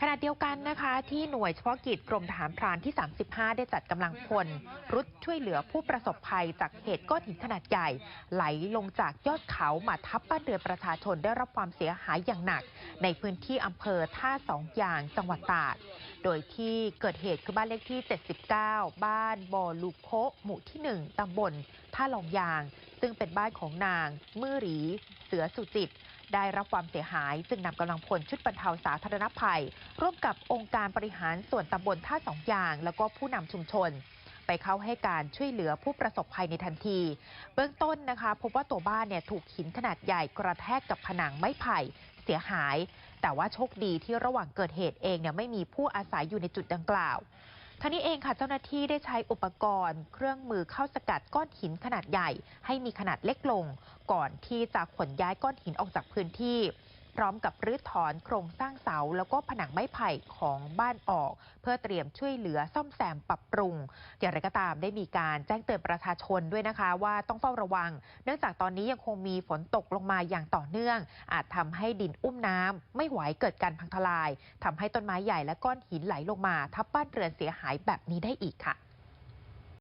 ขณะเดียวกันนะคะที่หน่วยเฉพาะกิจกรมทหารพรานที่ 35 ได้จัดกำลังพล รุดช่วยเหลือผู้ประสบภัยจากเหตุก้อนหินขนาดใหญ่ ไหลลงจากยอดเขามาทับบ้านเรือนประชาชนได้รับความเสียหายอย่างหนัก ในพื้นที่อำเภอท่าสองอย่างจังหวัดตราดโดยที่เกิดเหตุคือบ้านเลขที่ 79 บ้านบอลูโคะหมู่ที่ 1ตำบลท่าลองยาง ซึ่งเป็นบ้านของนาง มือหรี เสือสุจิต ได้รับความเสียหาย จึงนำกำลังพลชุดบรรเทาสาธารณภัย ร่วมกับองค์การบริหารส่วนตำบลท่าสองอย่าง แล้วก็ผู้นำชุมชน ไปเข้าให้การช่วยเหลือผู้ประสบภัยในทันที เบื้องต้นนะคะพบว่าตัวบ้านเนี่ยถูกหินขนาดใหญ่กระแทกกับผนังไม้ไผ่เสียหาย แต่ว่าโชคดีที่ระหว่างเกิดเหตุเองเนี่ยไม่มีผู้อาศัยอยู่ในจุดดังกล่าว ท่านี้เองค่ะเจ้าหน้าที่ได้ใช้อุปกรณ์ เครื่องมือเข้าสกัดก้อนหินขนาดใหญ่ ให้มีขนาดเล็กลง ก่อนที่จะขนย้ายก้อนหินออกจากพื้นที่ พร้อมกับรื้อถอนโครงสร้างเสา แล้วก็ผนังไม้ไผ่ของบ้านออก เพื่อเตรียมช่วยเหลือซ่อมแซมปรับปรุง อย่างไรก็ตามได้มีการแจ้งเตือนประชาชนด้วยนะคะว่าต้องเฝ้าระวัง เนื่องจากตอนนี้ยังคงมีฝนตกลงมาอย่างต่อเนื่อง อาจทำให้ดินอุ้มน้ำไม่ไหวเกิดการพังทลายทำให้ต้นไม้ใหญ่และก้อนหินไหลลงมา ทับบ้านเรือนเสียหายแบบนี้ได้อีกค่ะ